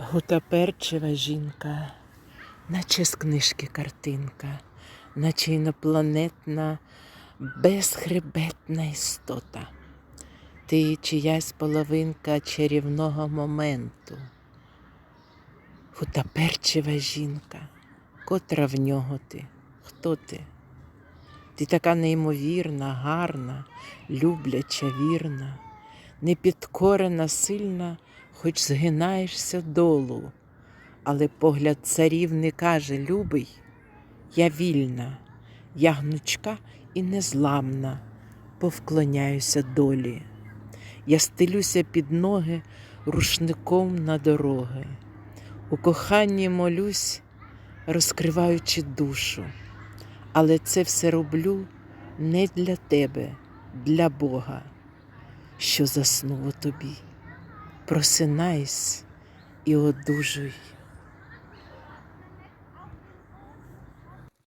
Гутаперчева жінка, наче з книжки картинка, наче інопланетна, безхребетна істота. Ти чиясь половинка чарівного моменту. Гутаперчева жінка, котра в нього ти? Хто ти? Ти така неймовірна, гарна, любляча, вірна, непідкорена, сильна, хоч згинаєшся долу, але погляд царів не каже любий, я вільна, я гнучка і незламна, повклоняюся долі. Я стелюся під ноги рушником на дороги. У коханні молюсь, розкриваючи душу, але це все роблю не для тебе, для Бога, що заснув тобі. Просинайся і одужуй.